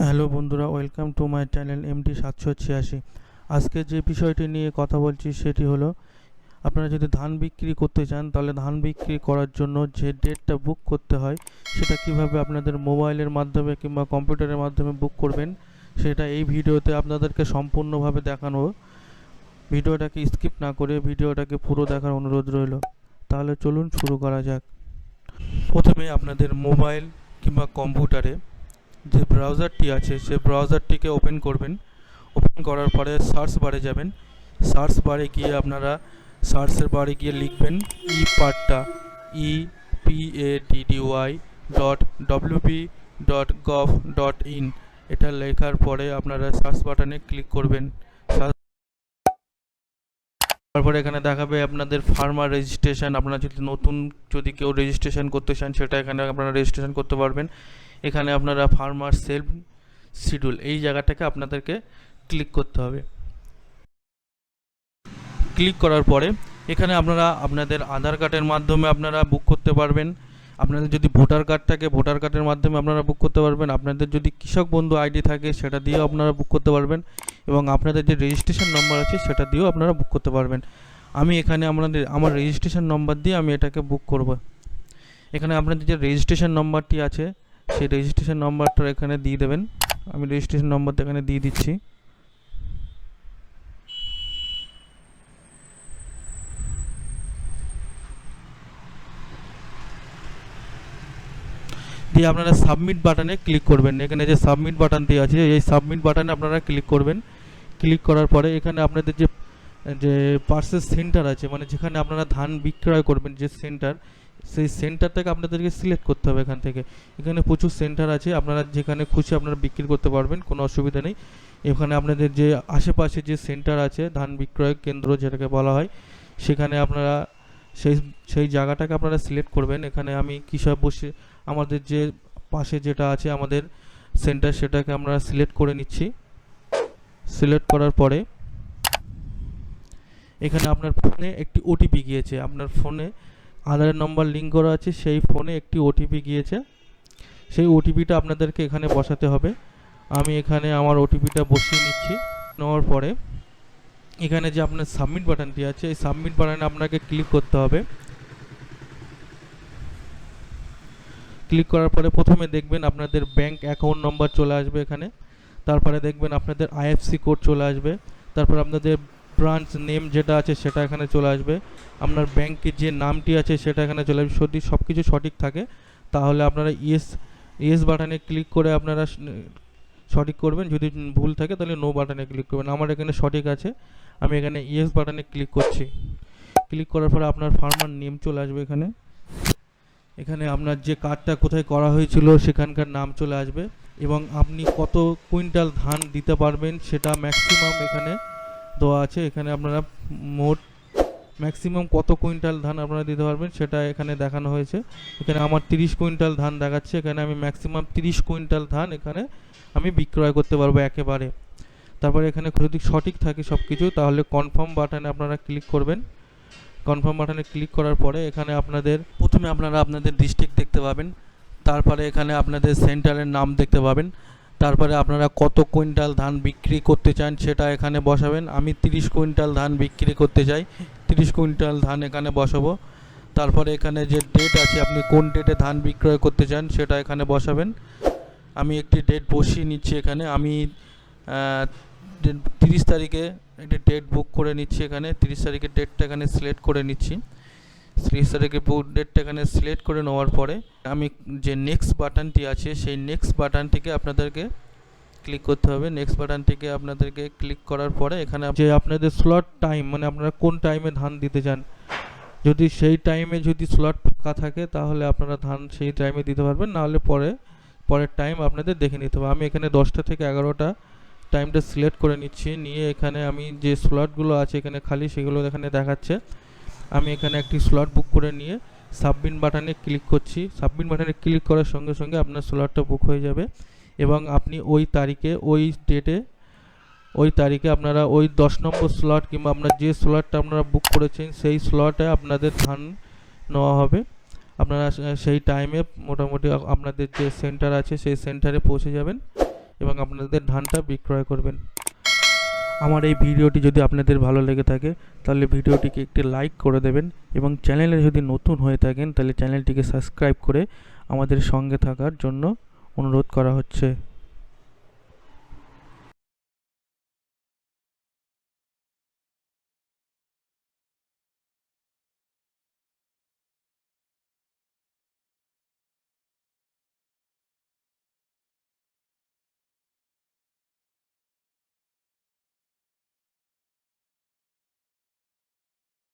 Hello বন্ধুরা, welcome to my channel MD সাতশো ছিয়াশি। আজকে যে বিষয়টি নিয়ে কথা বলছি সেটি হলো, আপনারা যদি ধান বিক্রি করতে চান, তাহলে ধান বিক্রি করার জন্য যে ডেটটা বুক করতে হয়, সেটা কীভাবে আপনাদের মোবাইলের মাধ্যমে কিংবা কম্পিউটারের মাধ্যমে বুক করবেন, সেটা এই ভিডিওতে আপনাদেরকে সম্পূর্ণভাবে দেখানো। ভিডিওটাকে স্কিপ না করে ভিডিওটাকে পুরো দেখার অনুরোধ রইল। তাহলে চলুন শুরু করা যাক। প্রথমে আপনাদের মোবাইল কিংবা কম্পিউটারে যে ব্রাউজারটি আছে, সে ব্রাউজারটিকে ওপেন করবেন। ওপেন করার পরে সার্চ বারে যাবেন। সার্চ বারে গিয়ে আপনারা সার্চের বারে গিয়ে লিখবেন e patta E P A D D Y dot WP dot gov dot in এটা লেখার পরে আপনারা সার্চ বাটনে ক্লিক করবেন। তারপরে এখানে দেখাবে আপনাদের ফার্মার রেজিস্ট্রেশন আপনারা যদি নতুন, যদি কেউ রেজিস্ট্রেশন করতে চান, সেটা এখানে আপনারা রেজিস্ট্রেশন করতে পারবেন। এখানে আপনারা ফার্মার সেলফ শিডিউল এই জায়গাটাকে আপনাদেরকে ক্লিক করতে হবে। ক্লিক করার পরে এখানে আপনারা আপনাদের আধার কার্ডের মাধ্যমে আপনারা বুক করতে পারবেন। আপনাদের যদি ভোটার কার্ড থাকে ভোটার কার্ডের মাধ্যমে আপনারা বুক করতে পারবেন। আপনাদের যদি কৃষক বন্ধু আইডি থাকে, সেটা দিয়েও আপনারা বুক করতে পারবেন এবং আপনাদের যে রেজিস্ট্রেশন নম্বর আছে, সেটা দিয়েও আপনারা বুক করতে পারবেন। আমি এখানে আপনাদের আমার রেজিস্ট্রেশন নম্বর দিয়ে আমি এটাকে বুক করব। এখানে আপনাদের যে রেজিস্ট্রেশন নম্বরটি আছে সেই রেজিস্ট্রেশন নম্বরটা এখানে দিয়ে দেবেন। আমি রেজিস্ট্রেশন নম্বরটা এখানে দিয়ে দিচ্ছি। দিয়ে আপনারা সাবমিট বাটনে ক্লিক করবেন। এখানে যে সাবমিট বাটনটি আছে, এই সাবমিট বাটনে আপনারা ক্লিক করবেন। ক্লিক করার পরে এখানে আপনাদের যে যে পার্সেস সেন্টার আছে মানে যেখানে আপনারা ধান বিক্রয় করবেন যে সেন্টার সেই সেন্টারটাকে আপনাদেরকে সিলেক্ট করতে হবে এখান থেকে। এখানে প্রচুর সেন্টার আছে, আপনারা যেখানে খুশি আপনারা বিক্রি করতে পারবেন, কোনো অসুবিধা নেই। এখানে আপনাদের যে আশেপাশে যে সেন্টার আছে, ধান বিক্রয় কেন্দ্র যেটাকে বলা হয়, সেখানে আপনারা সেই সেই জায়গাটাকে আপনারা সিলেক্ট করবেন। এখানে আমি কৃষক বসে, আমাদের যে পাশে যেটা আছে আমাদের সেন্টার সেটাকে আমরা সিলেক্ট করে নিচ্ছি। সিলেক্ট করার পরে এখানে আপনার ফোনে একটি ওটিপি গিয়েছে। আপনার ফোনে আধার নম্বর লিঙ্ক করা আছে, সেই ফোনে একটি ওটিপি গিয়েছে। সেই ওটিপিটা আপনাদেরকে এখানে বসাতে হবে। আমি এখানে আমার ওটিপিটা বসিয়ে নিচ্ছি। নেওয়ার পরে এখানে যে আপনার সাবমিট বাটনটি আছে, এই সাবমিট বাটনে আপনাকে ক্লিক করতে হবে। ক্লিক করার পরে প্রথমে দেখবেন আপনাদের ব্যাংক অ্যাকাউন্ট নম্বর চলে আসবে এখানে। তারপরে দেখবেন আপনাদের আইএফসি কোড চলে আসবে। তারপর আপনাদের ব্রাঞ্চ নেম যেটা আছে সেটা এখানে চলে আসবে। আপনার ব্যাংকের যে নামটি আছে সেটা এখানে চলে আসবে। যদি সব কিছু সঠিক থাকে। তাহলে আপনারা ইয়েস ইয়েস বাটনে ক্লিক করে আপনারা সঠিক করবেন। যদি ভুল থাকে তাহলে নো বাটনে ক্লিক করবেন। আমার এখানে সঠিক আছে। আমি এখানে ইয়েস বাটনে ক্লিক করছি। ক্লিক করার পরে আপনার ফার্মার নেম চলে আসবে এখানে। এখানে আপনার যে কার্ডটা কোথায় করা হয়েছিল সেখানকার নাম চলে আসবে। এবং আপনি কত কুইন্টাল ধান দিতে পারবেন সেটা ম্যাক্সিমাম এখানে দেওয়া আছে, এখানে আপনারা মোট ম্যাক্সিমাম কত কুইন্টাল ধান আপনারা দিতে পারবেন সেটা এখানে দেখানো হয়েছে। এখানে আমার তিরিশ কুইন্টাল ধান দেখাচ্ছে, এখানে আমি ম্যাক্সিমাম তিরিশ কুইন্টাল ধান এখানে আমি বিক্রয় করতে পারব একেবারে। তারপরে এখানে যদি সঠিক থাকে সব কিছু তাহলে কনফার্ম বাটনে আপনারা ক্লিক করবেন। কনফার্ম বাটনে ক্লিক করার পরে এখানে আপনাদের প্রথমে আপনারা আপনাদের ডিস্ট্রিক্ট দেখতে পাবেন, তারপরে এখানে আপনাদের সেন্টারের নাম দেখতে পাবেন। তারপরে আপনারা কত কুইন্টাল ধান বিক্রি করতে চান সেটা এখানে বসাবেন। আমি তিরিশ কুইন্টাল ধান বিক্রি করতে চাই। তিরিশ কুইন্টাল ধান এখানে বসাবো। তারপরে এখানে যে ডেট আছে, আপনি কোন ডেটে ধান বিক্রয় করতে চান সেটা এখানে বসাবেন। আমি একটি ডেট বসিয়ে নিচ্ছি এখানে। আমি তিরিশ তারিখে একটি ডেট বুক করে নিচ্ছি এখানে। তিরিশ তারিখের ডেটটা এখানে সিলেক্ট করে নিচ্ছি। তিরিশ তারিখের ডেটটা এখানে সিলেক্ট করে নেওয়ার পরে আমি যে নেক্সট বাটনটি আছে, সেই নেক্সট বাটনটিকে আপনাদেরকে ক্লিক করতে হবে। নেক্সট বাটনটিকে আপনাদেরকে ক্লিক করার পরে এখানে যে আপনাদের স্লট টাইম মানে আপনারা কোন টাইমে ধান দিতে চান, যদি সেই টাইমে যদি স্লট ফাঁকা থাকে, তাহলে আপনারা ধান সেই টাইমে দিতে পারবেন। নাহলে পরে, পরের টাইম আপনাদের দেখে নিতে হবে। আমি এখানে দশটা থেকে এগারোটা টাইমটা সিলেক্ট করে নিচ্ছি। নিয়ে এখানে আমি যে স্লটগুলো আছে, এখানে খালি সেগুলো এখানে দেখাচ্ছে। আমি এখানে একটি স্লট বুক করে নিয়ে সাবমিট বাটনে ক্লিক করছি। সাবমিট বাটনে ক্লিক করার সঙ্গে সঙ্গে আপনার স্লটটা বুক হয়ে যাবে এবং আপনি ওই তারিখে, ওই ডেটে ওই তারিখে আপনারা ওই দশ নম্বর স্লট কিংবা আপনার যে স্লটটা আপনারা বুক করেছেন, সেই স্লটে আপনাদের ধান নেওয়া হবে। আপনারা সেই টাইমে মোটামুটি আপনাদের যে সেন্টার আছে, সেই সেন্টারে পৌঁছে যাবেন এবং আপনাদের ধানটা বিক্রয় করবেন। আমার এই ভিডিওটি যদি আপনাদের ভালো লেগে থাকে, তাহলে ভিডিওটিকে একটি লাইক করে দেবেন এবং চ্যানেলে যদি নতুন হয়ে থাকেন, তাহলে চ্যানেলটিকে সাবস্ক্রাইব করে আমাদের সঙ্গে থাকার জন্য অনুরোধ করা হচ্ছে।